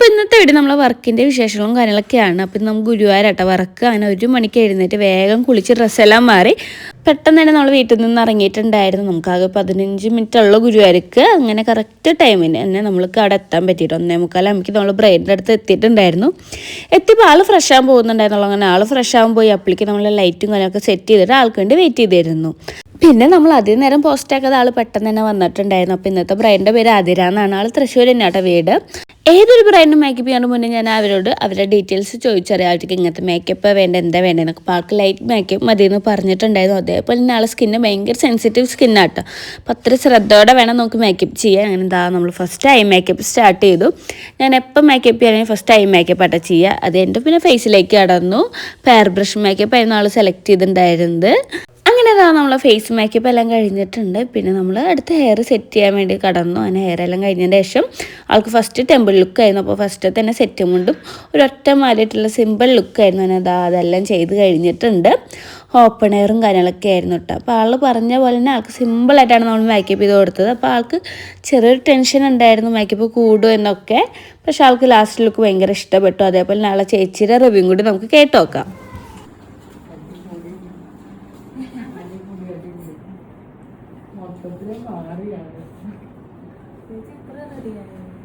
അപ്പോൾ ഇന്നത്തെ വീട് നമ്മളെ വർക്കിന്റെ വിശേഷങ്ങളും കാര്യങ്ങളൊക്കെയാണ്. അപ്പം നമുക്ക് ഗുരുവായൂരട്ട വർക്ക് അങ്ങനെ ഒരു മണിക്ക് എഴുന്നേറ്റ് വേഗം കുളിച്ച് ഡ്രസ്സെല്ലാം മാറി പെട്ടെന്ന് തന്നെ നമ്മൾ വീട്ടിൽ നിന്ന് ഇറങ്ങിയിട്ടുണ്ടായിരുന്നു. നമുക്കാകെ പതിനഞ്ച് മിനിറ്റ് ഉള്ള ഗുരുവായൂർക്ക്. അങ്ങനെ കറക്റ്റ് ടൈമിന് തന്നെ നമ്മൾക്ക് അവിടെ എത്താൻ പറ്റിയിട്ട് ഒന്നേ മുക്കാൽ നമുക്ക് നമ്മൾ ബ്രെയിന്റെ അടുത്ത് എത്തിയിട്ടുണ്ടായിരുന്നു. എത്തിയപ്പോൾ ആൾ ഫ്രഷ് ആകാൻ പോകുന്നുണ്ടായിരുന്നുള്ളൂ അങ്ങനെ ആൾ ഫ്രഷ് ആകാൻ പോയി. അപ്പോഴേക്ക് നമ്മൾ ലൈറ്റും കാര്യങ്ങളൊക്കെ സെറ്റ് ചെയ്തിട്ട് ആൾക്ക് വേണ്ടി വെയിറ്റ് ചെയ്തിരുന്നു. പിന്നെ നമ്മൾ അധികം നേരം പോസ്റ്റാക്കാതെ ആൾ പെട്ടെന്ന് തന്നെ വന്നിട്ടുണ്ടായിരുന്നു. അപ്പോൾ ഇന്നത്തെ ബ്രൈന്റെ പേര് അതിര എന്നാണ്. ആൾ തൃശ്ശൂർ തന്നെയാട്ടോ വീട്. ഏതൊരു ബ്രാൻഡ് മേക്കപ്പ് ചെയ്യാൻ മുന്നേ ഞാൻ അവരോട് അവരുടെ ഡീറ്റെയിൽസ് ചോദിച്ചറിയാം. അവർക്ക് ഇങ്ങനത്തെ മേക്കപ്പ് വേണ്ട എന്താ വേണ്ടതെന്നൊക്കെ ആൾക്ക് ലൈറ്റ് മേക്കപ്പ് മതി എന്ന് പറഞ്ഞിട്ടുണ്ടായിരുന്നു. അതേപോലെ തന്നെ ആളെ സ്കിന്ന് ഭയങ്കര സെൻസിറ്റീവ് സ്കിന്നാട്ടോ അപ്പോൾ അത്ര ശ്രദ്ധയോടെ വേണം നമുക്ക് മേക്കപ്പ് ചെയ്യാൻ. അങ്ങനെ എന്താ നമ്മൾ ഫസ്റ്റ് ഐ മേക്കപ്പ് സ്റ്റാർട്ട് ചെയ്തു. ഞാൻ എപ്പോൾ മേക്കപ്പ് ചെയ്യാനും ഫസ്റ്റ് ഐ മേക്കപ്പ് ആട്ടോ ചെയ്യുക അത് എന്റെ പിന്നെ ഫേസിലേക്ക് കടന്നു. പെയർ ബ്രഷ് മേക്കപ്പ് ആയിരുന്നു ആൾ സെലക്ട് ചെയ്തിട്ടുണ്ടായിരുന്നത്. അങ്ങനെ ഇതാ നമ്മളെ ഫേസ് മേക്കപ്പ് എല്ലാം കഴിഞ്ഞിട്ടുണ്ട്. പിന്നെ നമ്മൾ അടുത്ത ഹെയർ സെറ്റ് ചെയ്യാൻ വേണ്ടി കടന്നു. അങ്ങനെ ഹെയർ എല്ലാം കഴിഞ്ഞതിന് ശേഷം ആൾക്ക് ഫസ്റ്റ് ടെമ്പിൾ ലുക്ക് ആയിരുന്നു. അപ്പോൾ ഫസ്റ്റ് തന്നെ സെറ്റും കൊണ്ടും ഒരൊറ്റ മാലിയിട്ടുള്ള സിമ്പിൾ ലുക്കായിരുന്നു അങ്ങനെ അതാ അതെല്ലാം ചെയ്ത് കഴിഞ്ഞിട്ടുണ്ട്. ഓപ്പൺ എയറും കാര്യങ്ങളൊക്കെ ആയിരുന്നു കേട്ടോ അപ്പോൾ ആൾ പറഞ്ഞ പോലെ തന്നെ ആൾക്ക് സിമ്പിളായിട്ടാണ് നമ്മൾ മേക്കപ്പ് ചെയ്ത് കൊടുത്തത്. അപ്പോൾ ആൾക്ക് ചെറിയൊരു ടെൻഷൻ ഉണ്ടായിരുന്നു മേക്കപ്പ് കൂടുമോ എന്നൊക്കെ. പക്ഷെ ആൾക്ക് ലാസ്റ്റ് ലുക്ക് ഭയങ്കര ഇഷ്ടപ്പെട്ടു. അതേപോലെ നാളെ ചേച്ചിയുടെ റിവ്യൂ കൂടി നമുക്ക് കേട്ട് അടിപൊളി മൊത്തത്തിൽ മാറിയാണ്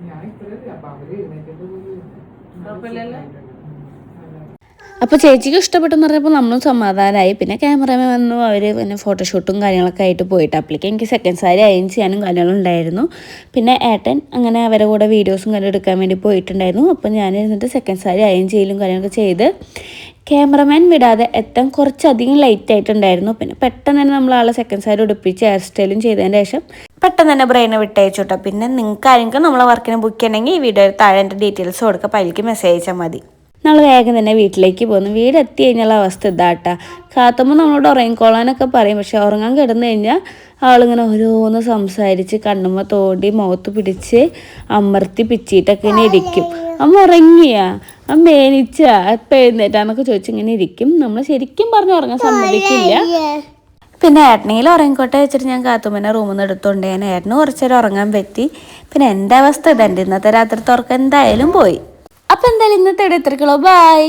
ഞാൻ ഇത്ര അപ്പൊ അവർ എഴുന്നേറ്റത് പോലും അപ്പോൾ ചേച്ചിക്ക് ഇഷ്ടപ്പെട്ടെന്ന് പറഞ്ഞപ്പോൾ നമ്മളും സമാധാനമായി പിന്നെ ക്യാമറമാൻ വന്നു അവർ പിന്നെ ഫോട്ടോഷൂട്ടും കാര്യങ്ങളൊക്കെ ആയിട്ട് പോയിട്ട് അപ്പോഴേക്കും എനിക്ക് സെക്കൻഡ് സാരി അയൻ ചെയ്യാനും കാര്യങ്ങളും ഉണ്ടായിരുന്നു. പിന്നെ ഏട്ടൻ അങ്ങനെ അവരുടെ കൂടെ വീഡിയോസും കാര്യം എടുക്കാൻ വേണ്ടി പോയിട്ടുണ്ടായിരുന്നു. അപ്പോൾ ഞാൻ ഇരുന്നിട്ട് സെക്കൻഡ് സാരി അയൻ ചെയ്യലും കാര്യങ്ങളൊക്കെ ചെയ്ത് ക്യാമറമാൻ വിടാതെ എത്താൻ കുറച്ചധികം ലൈറ്റ് ആയിട്ടുണ്ടായിരുന്നു. പിന്നെ പെട്ടെന്ന് തന്നെ നമ്മൾ ആളെ സെക്കൻഡ് സാരി ഉടുപ്പിച്ച് ഹെയർ സ്റ്റൈലും ചെയ്തതിന് ശേഷം പെട്ടെന്ന് തന്നെ ബ്രെയിനെ വിട്ടയച്ചോട്ടോ പിന്നെ നിങ്ങൾക്ക് ആരെങ്കിലും നമ്മളെ വർക്കിനെ ബുക്ക് ചെയ്യണമെങ്കിൽ ഈ വീഡിയോ താഴെ എന്റെ ഡീറ്റെയിൽസ് കൊടുക്കുക അപ്പോൾ അതിലേക്ക് മെസ്സേജ് അയച്ചാൽ മതി. നമ്മൾ വേഗം തന്നെ വീട്ടിലേക്ക് പോകുന്നു. വീട് എത്തി കഴിഞ്ഞുള്ള അവസ്ഥ ഇതാട്ടാ. കാത്തുമ്പോൾ നമ്മളോട് ഉറങ്ങിക്കോളാനൊക്കെ പറയും. പക്ഷെ ഉറങ്ങാൻ കിടന്നു കഴിഞ്ഞാൽ ആളിങ്ങനെ ഓരോന്ന് സംസാരിച്ച് കണ്ണുമ്മ തോണ്ടി മുഖത്ത് പിടിച്ച് അമർത്തി പിച്ചിട്ടൊക്കെ ഇങ്ങനെ ഇരിക്കും. അമ്മ ഉറങ്ങിയ? അമ്മ ഏനിച്ച എപ്പം എഴുന്നേറ്റാന്നൊക്കെ ചോദിച്ച് ഇങ്ങനെ ഇരിക്കും. നമ്മൾ ശരിക്കും പറഞ്ഞു ഉറങ്ങാൻ സമ്മതിക്കില്ല. പിന്നെ ഏട്ടനെങ്കിലും ഉറങ്ങിക്കോട്ടെ വെച്ചിട്ട് ഞാൻ കാത്തുമ്മനെ റൂമിൽ നിന്ന് എടുത്തോണ്ട് ഞാൻ ഏട്ടന് കുറച്ചേരം ഉറങ്ങാൻ പറ്റി. പിന്നെ എന്റെ അവസ്ഥ ഇതെന്റെ ഇന്നത്തെ രാത്രി തുറക്കം എന്തായാലും പോയി. അപ്പം എന്തായാലും ഇന്നത്തെ ഇവിടെ ബൈ